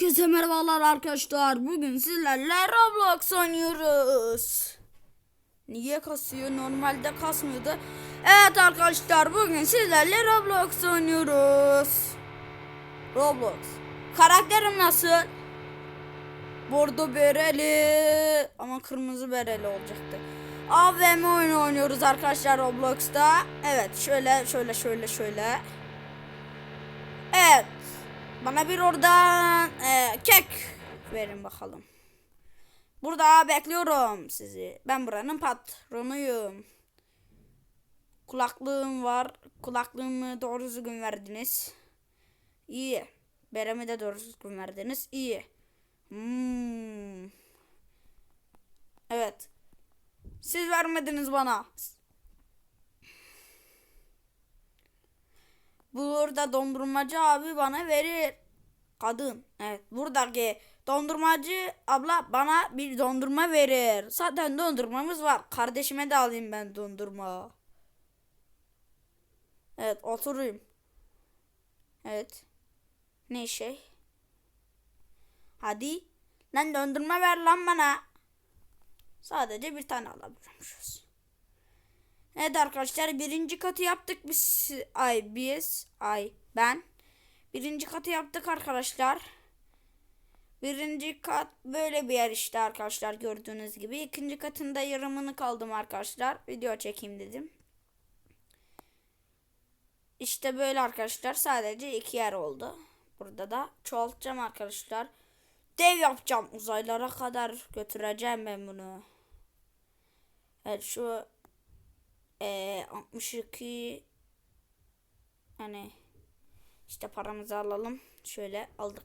Herkese merhabalar arkadaşlar. Bugün sizlerle Roblox oynuyoruz. Niye kasıyor? Normalde kasmıyordu. Evet arkadaşlar bugün sizlerle Roblox oynuyoruz. Roblox. Karakterim nasıl? Bordo bereli ama kırmızı bereli olacaktı. AVM oyunu oynuyoruz arkadaşlar Roblox'ta. Evet şöyle şöyle şöyle şöyle. Evet. Bana bir oradan e, kek verin bakalım. Burada bekliyorum sizi. Ben buranın patronuyum. Kulaklığım var. Kulaklığımı doğru düzgün verdiniz. İyi. Beremi de doğru düzgün verdiniz. İyi. Hmm. Evet. Siz vermediniz bana. Burada dondurmacı abi bana verir. Kadın. Evet. Buradaki dondurmacı abla bana bir dondurma verir. Zaten dondurmamız var. Kardeşime de alayım ben dondurma. Evet oturayım. Evet. Ne şey? Hadi. Lan dondurma ver lan bana. Sadece bir tane alabiliyormuşuz. Evet arkadaşlar birinci katı yaptık biz ay biz ay ben birinci katı yaptık arkadaşlar. Birinci kat böyle bir yer işte arkadaşlar gördüğünüz gibi. ikinci katında yarımını kaldım arkadaşlar. Video çekeyim dedim. İşte böyle arkadaşlar sadece iki yer oldu. Burada da çoğaltacağım arkadaşlar. Dev yapacağım uzaylara kadar götüreceğim ben bunu. Evet şu ee, 62 hani işte paramızı alalım. Şöyle aldık.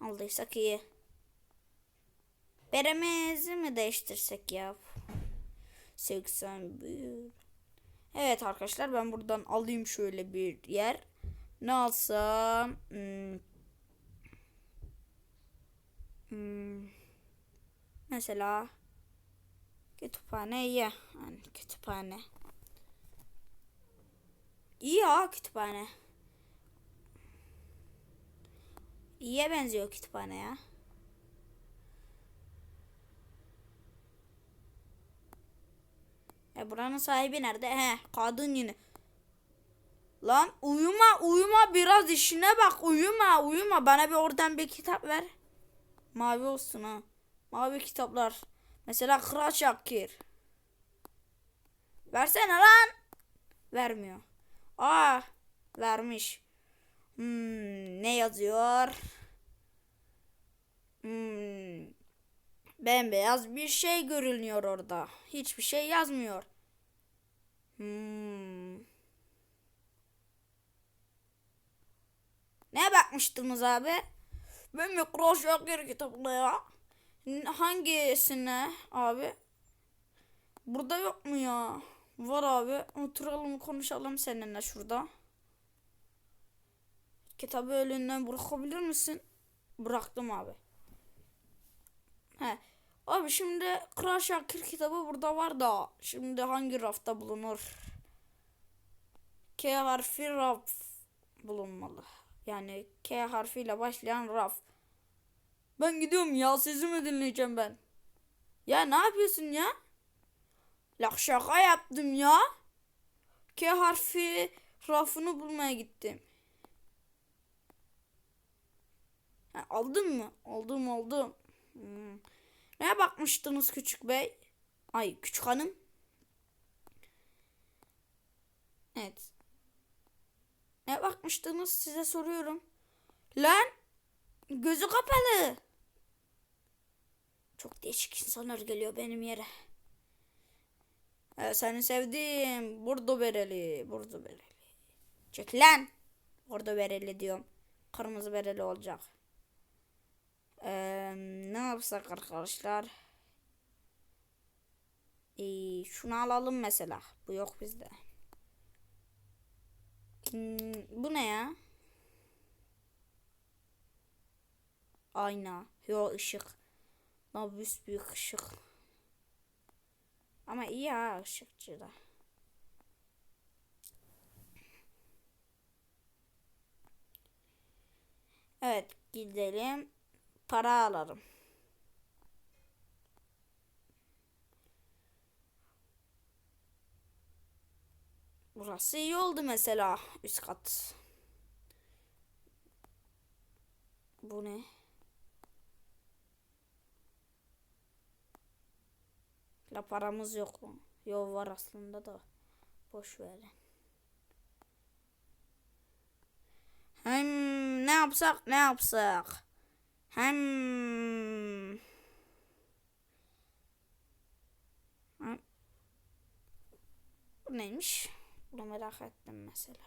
Aldıysak iyi. Beremizi mi değiştirsek ya? 81. Evet arkadaşlar ben buradan alayım şöyle bir yer. Ne alsam? Hmm. Hmm. Mesela Kütüphane iyi. Yani kütüphane. İyi ya kütüphane. İyiye benziyor kütüphane ya. E buranın sahibi nerede? He kadın yine. Lan uyuma uyuma biraz işine bak uyuma uyuma bana bir oradan bir kitap ver. Mavi olsun ha. Mavi kitaplar. Mesela Kral Şakir. Versene lan. Vermiyor. Aa vermiş. Hmm, ne yazıyor? Hmm, bembeyaz bir şey görünüyor orada. Hiçbir şey yazmıyor. Hmm. Ne bakmıştınız abi? Ben Kral Şakir kitabına ya. Hangisine abi? Burada yok mu ya? Var abi. Oturalım konuşalım seninle şurada. Kitabı elinden bırakabilir misin? Bıraktım abi. He. Abi şimdi Kral Şakir kitabı burada var da. Şimdi hangi rafta bulunur? K harfi raf bulunmalı. Yani K harfiyle başlayan raf. Ben gidiyorum ya sizi mi dinleyeceğim ben? Ya ne yapıyorsun ya? La şaka yaptım ya. K harfi rafını bulmaya gittim. Ha, aldın mı? Aldım aldım. Hmm. Neye bakmıştınız küçük bey? Ay küçük hanım. Evet. Ne bakmıştınız size soruyorum. Lan gözü kapalı. Çok değişik insanlar geliyor benim yere. Ee, seni sevdim. Burdu bereli. Burdu bereli. Çek lan. Burdu bereli diyorum. Kırmızı bereli olacak. Ee, ne yapsak arkadaşlar? Ee, şunu alalım mesela. Bu yok bizde. Hmm, bu ne ya? Ayna. Yo ışık. Ama büyük ışık. Ama iyi ha ışıkçı da. gidelim. Para alalım. Burası iyi oldu mesela. Üst kat. Bu ne? La paramız yok mu? Yok var aslında da. Boş verin. Hem ne yapsak ne yapsak? Hem- Bu neymiş? Bunu merak ettim mesela.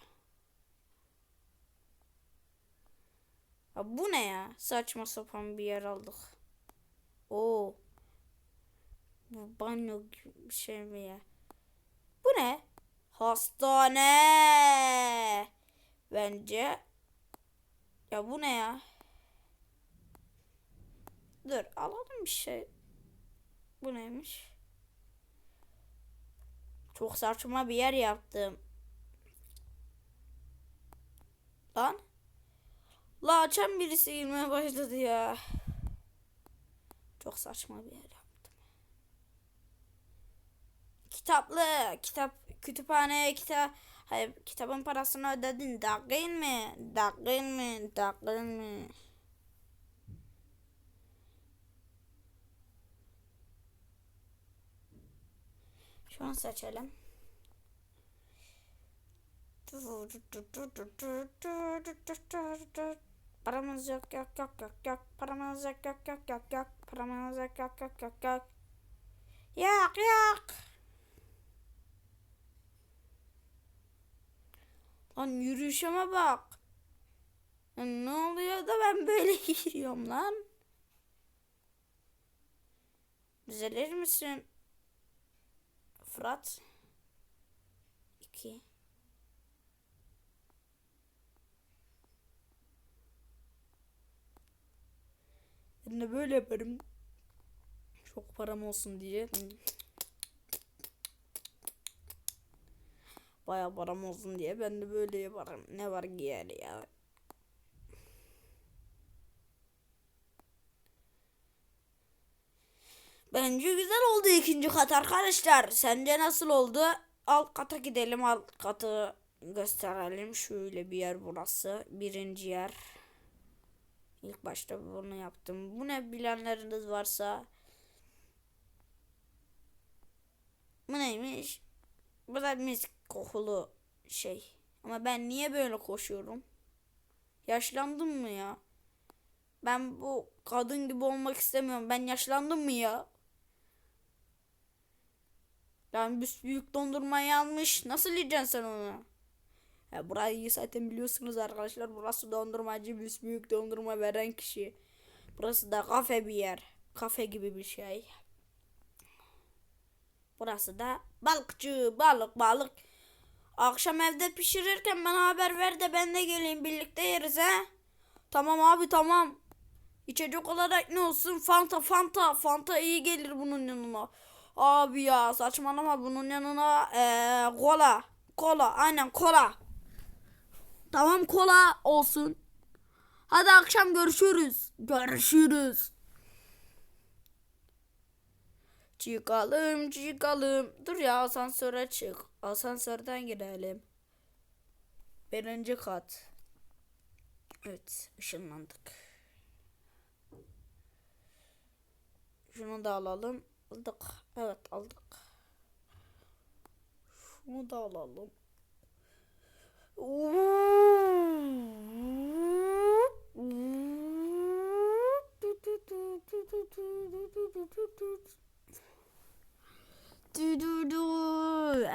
Ya bu ne ya? Saçma sapan bir yer aldık. Oo. Bu banyo gibi şey mi ya? Bu ne? Hastane. Bence. Ya bu ne ya? Dur alalım bir şey. Bu neymiş? Çok saçma bir yer yaptım. Lan. La açan birisi girmeye başladı ya. Çok saçma bir yer yaptım. Kitaplı, kitap, kütüphane, kitap. Hayır, kitabın parasını ödedin. Değil mi? Değil mi? Değil mi? Şu an seçelim. Paramız yok yok yok yok yok paramız yok yok yok yok yok paramız yok yok yok yok yok yok yok Lan yürüyüşeme bak. Lan ne oluyor da ben böyle giriyorum lan? Düzelir misin? Fırat. 2 Ben de böyle yaparım. Çok param olsun diye. Baya param olsun diye ben de böyle yaparım. Ne var yani ya. Bence güzel oldu ikinci kat arkadaşlar. Sence nasıl oldu? Alt kata gidelim. Alt katı gösterelim. Şöyle bir yer burası. Birinci yer. İlk başta bunu yaptım. Bu ne bilenleriniz varsa. Bu neymiş? Bu da mis kokulu şey. Ama ben niye böyle koşuyorum? Yaşlandım mı ya? Ben bu kadın gibi olmak istemiyorum. Ben yaşlandım mı ya? Yani büyük dondurmayı almış. Nasıl yiyeceksin sen onu? Ya burayı zaten biliyorsunuz arkadaşlar. Burası dondurmacı büyük dondurma veren kişi. Burası da kafe bir yer. Kafe gibi bir şey. Burası da balıkçı. Balık balık. Akşam evde pişirirken bana haber ver de ben de geleyim birlikte yeriz he. Tamam abi tamam. İçecek olarak ne olsun? Fanta Fanta. Fanta iyi gelir bunun yanına. Abi ya saçmalama bunun yanına ee, kola. Kola aynen kola. Tamam kola olsun. Hadi akşam görüşürüz. Görüşürüz. Çıkalım çıkalım. Dur ya asansöre çık. Asansörden girelim. Birinci kat. Evet ışınlandık. Şunu da alalım. Aldık. Evet aldık. Şunu da alalım.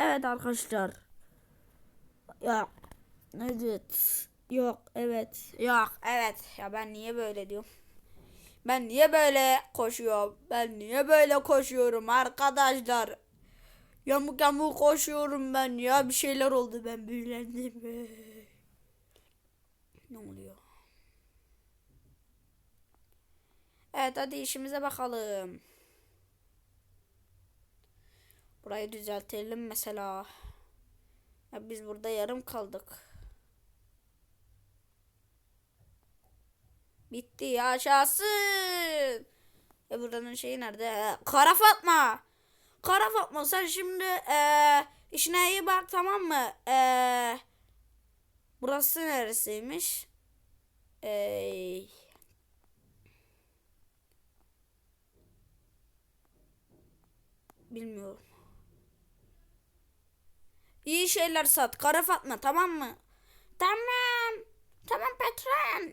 Evet arkadaşlar. Yok. Evet. Yok. Evet. Yok. Evet. Ya ben niye böyle diyorum? Ben niye böyle koşuyorum? Ben niye böyle koşuyorum arkadaşlar? Yamuk yamuk koşuyorum ben ya. Bir şeyler oldu ben büyülendim. ne oluyor? Evet hadi işimize bakalım. Burayı düzeltelim mesela. Ya biz burada yarım kaldık. Bitti yaşasın. E buranın şeyi nerede? E, Kara Fatma. Kara Fatma sen şimdi e, işine iyi bak tamam mı? E, burası neresiymiş? Ey. Bilmiyorum. İyi şeyler sat. Kara Fatma tamam mı? Tamam. Tamam patron.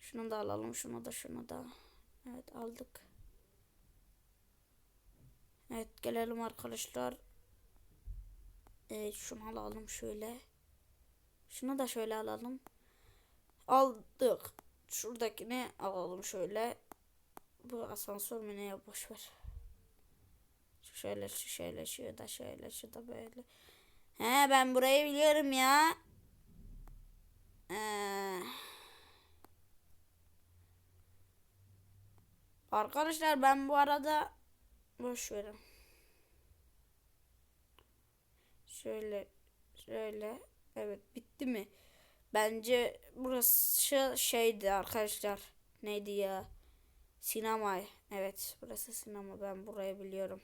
Şunu da alalım. Şunu da şunu da. Evet aldık. Evet gelelim arkadaşlar. Evet şunu alalım şöyle. Şunu da şöyle alalım. Aldık. Şuradakini alalım şöyle. Bu asansör mü ne ya boş ver. Şöyle şu şöyle şu da şöyle şu da böyle. He ben burayı biliyorum ya. Ee, arkadaşlar ben bu arada boş verin. Şöyle şöyle evet bitti mi? Bence burası şeydi arkadaşlar. Neydi ya? Sinema. Evet burası sinema ben burayı biliyorum.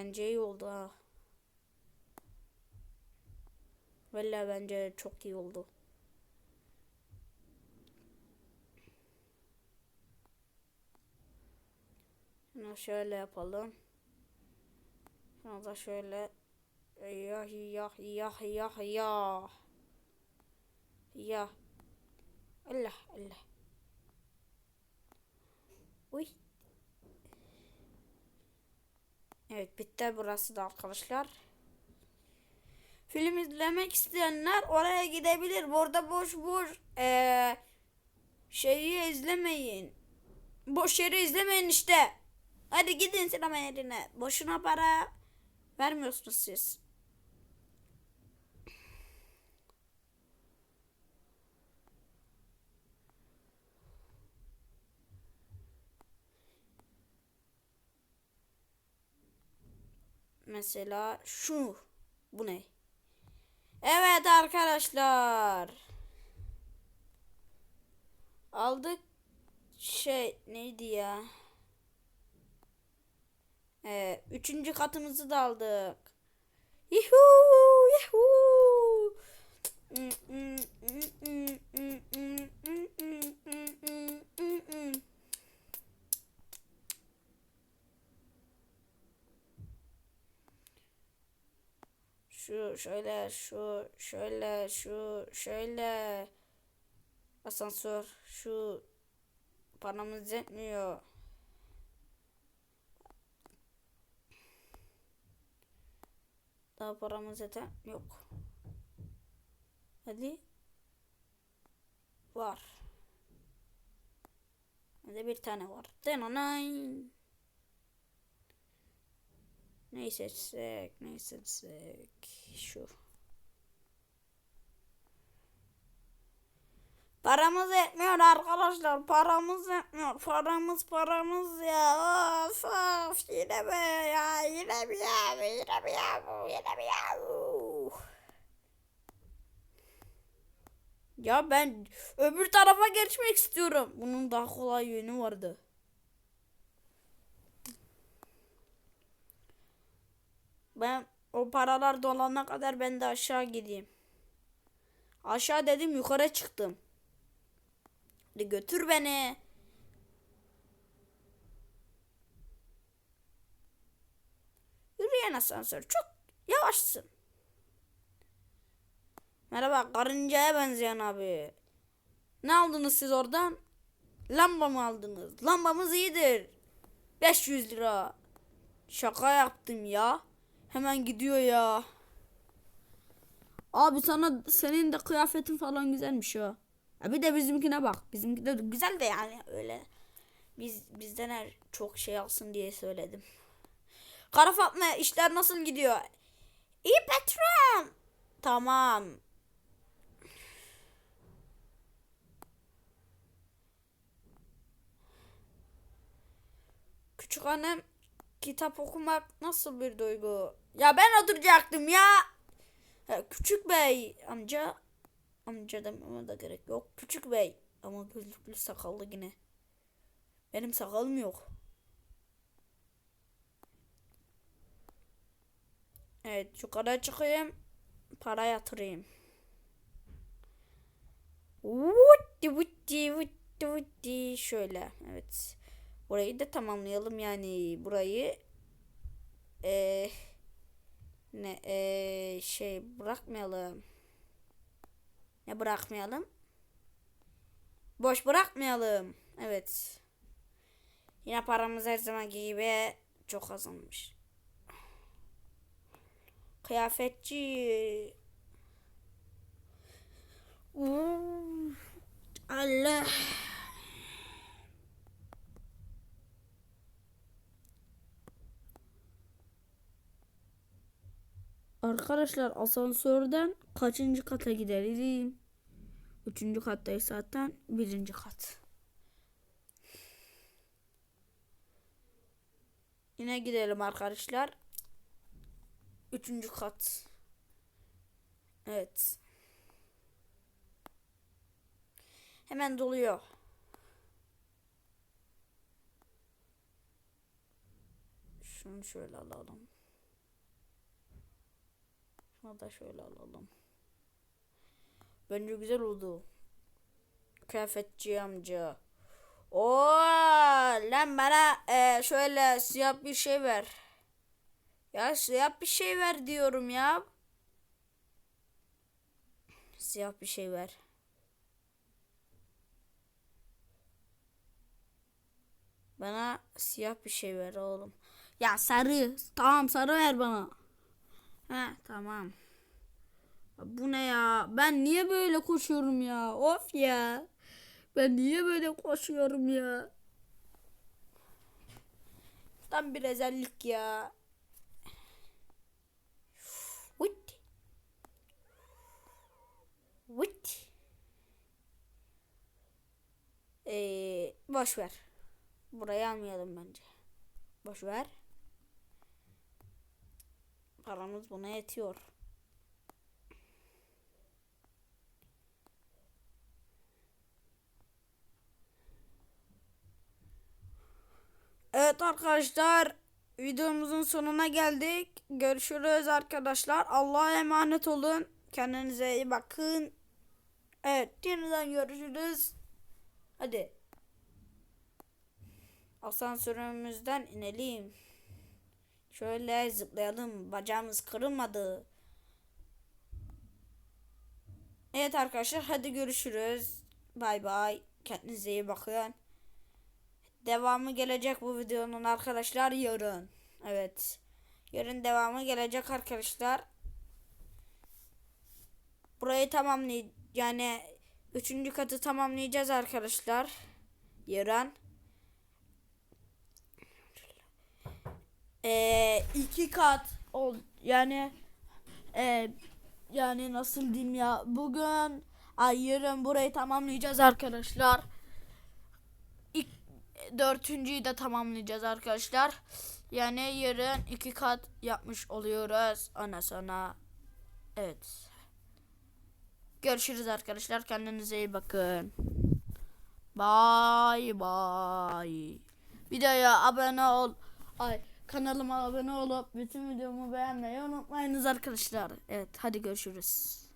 Bence iyi oldu ha. Vallahi bence çok iyi oldu. Şunu şöyle yapalım. Şunu da şöyle. Ya ya ya ya ya. Ya. Allah Allah. Uy. Evet bitti burası da arkadaşlar. Film izlemek isteyenler oraya gidebilir. Burada boş boş ee, şeyi izlemeyin. Boş yeri izlemeyin işte. Hadi gidin sinema yerine. Boşuna para vermiyorsunuz siz. Mesela şu. Bu ne? Evet arkadaşlar. Aldık. Şey neydi ya? Ee, üçüncü katımızı da aldık. Yuhu, yuhu. Şu şöyle, şu şöyle, şu şöyle. Asansör, şu paramız yetmiyor. Daha paramız zaten yok. Hadi. Var. Hadi bir tane var. Denanay. Neyi seçsek, neyi seçsek. Şu. Paramız yetmiyor arkadaşlar. Paramız yetmiyor. Paramız paramız ya. Of of yine mi ya? Yine mi ya? Yine mi ya? Yine mi ya? Ya ben öbür tarafa geçmek istiyorum. Bunun daha kolay yönü vardı. Ben o paralar dolana kadar ben de aşağı gideyim. Aşağı dedim yukarı çıktım. Hadi götür beni. Yürüyen asansör çok yavaşsın. Merhaba karıncaya benzeyen abi. Ne aldınız siz oradan? Lamba mı aldınız? Lambamız iyidir. 500 lira. Şaka yaptım ya. Hemen gidiyor ya. Abi sana senin de kıyafetin falan güzelmiş ya. ya bir de bizimkine bak. Bizimki de güzel de yani öyle. Biz bizden her çok şey alsın diye söyledim. Kara Fatma işler nasıl gidiyor? İyi patron. Tamam. Küçük annem kitap okumak nasıl bir duygu? Ya ben oturacaktım ya. Ha, küçük bey amca amca dememe de gerek yok. Küçük bey ama gözlüklü sakallı yine. Benim sakalım yok. Evet yukarı çıkayım. Para yatırayım. Vutti vutti vutti vutti. Şöyle evet. Burayı da tamamlayalım yani burayı eee ne eee şey bırakmayalım. Ne bırakmayalım? Boş bırakmayalım. Evet. Yine paramız her zaman gibi çok azalmış. Kıyafetçi. Allah. Arkadaşlar asansörden kaçıncı kata gidelim? Üçüncü kattayız zaten. Birinci kat. Yine gidelim arkadaşlar. Üçüncü kat. Evet. Hemen doluyor. Şunu şöyle alalım. Şunu da şöyle alalım. Bence güzel oldu. Kıyafetçi amca. Oo, lan bana e, şöyle siyah bir şey ver. Ya siyah bir şey ver diyorum ya. Siyah bir şey ver. Bana siyah bir şey ver oğlum. Ya sarı. Tamam sarı ver bana. He tamam. Bu ne ya? Ben niye böyle koşuyorum ya? Of ya. Ben niye böyle koşuyorum ya? Tam bir özellik ya. Vıt. Vıt. Ee, boş ver. Burayı almayalım bence. Boş ver. Paramız buna yetiyor. Evet arkadaşlar videomuzun sonuna geldik. Görüşürüz arkadaşlar. Allah'a emanet olun. Kendinize iyi bakın. Evet yeniden görüşürüz. Hadi. Asansörümüzden inelim. Şöyle zıplayalım. Bacağımız kırılmadı. Evet arkadaşlar hadi görüşürüz. Bay bay. Kendinize iyi bakın. Devamı gelecek bu videonun arkadaşlar yarın. Evet. Yarın devamı gelecek arkadaşlar. Burayı tamamlay yani üçüncü katı tamamlayacağız arkadaşlar. Yarın. Ee, iki kat ol yani e, yani nasıl diyeyim ya bugün ay yarın burayı tamamlayacağız arkadaşlar. İlk, dördüncüyü de tamamlayacağız arkadaşlar. Yani yarın iki kat yapmış oluyoruz. Ana sana. Evet. Görüşürüz arkadaşlar. Kendinize iyi bakın. Bye bye. Videoya abone ol. Ay kanalıma abone olup bütün videomu beğenmeyi unutmayınız arkadaşlar. Evet hadi görüşürüz.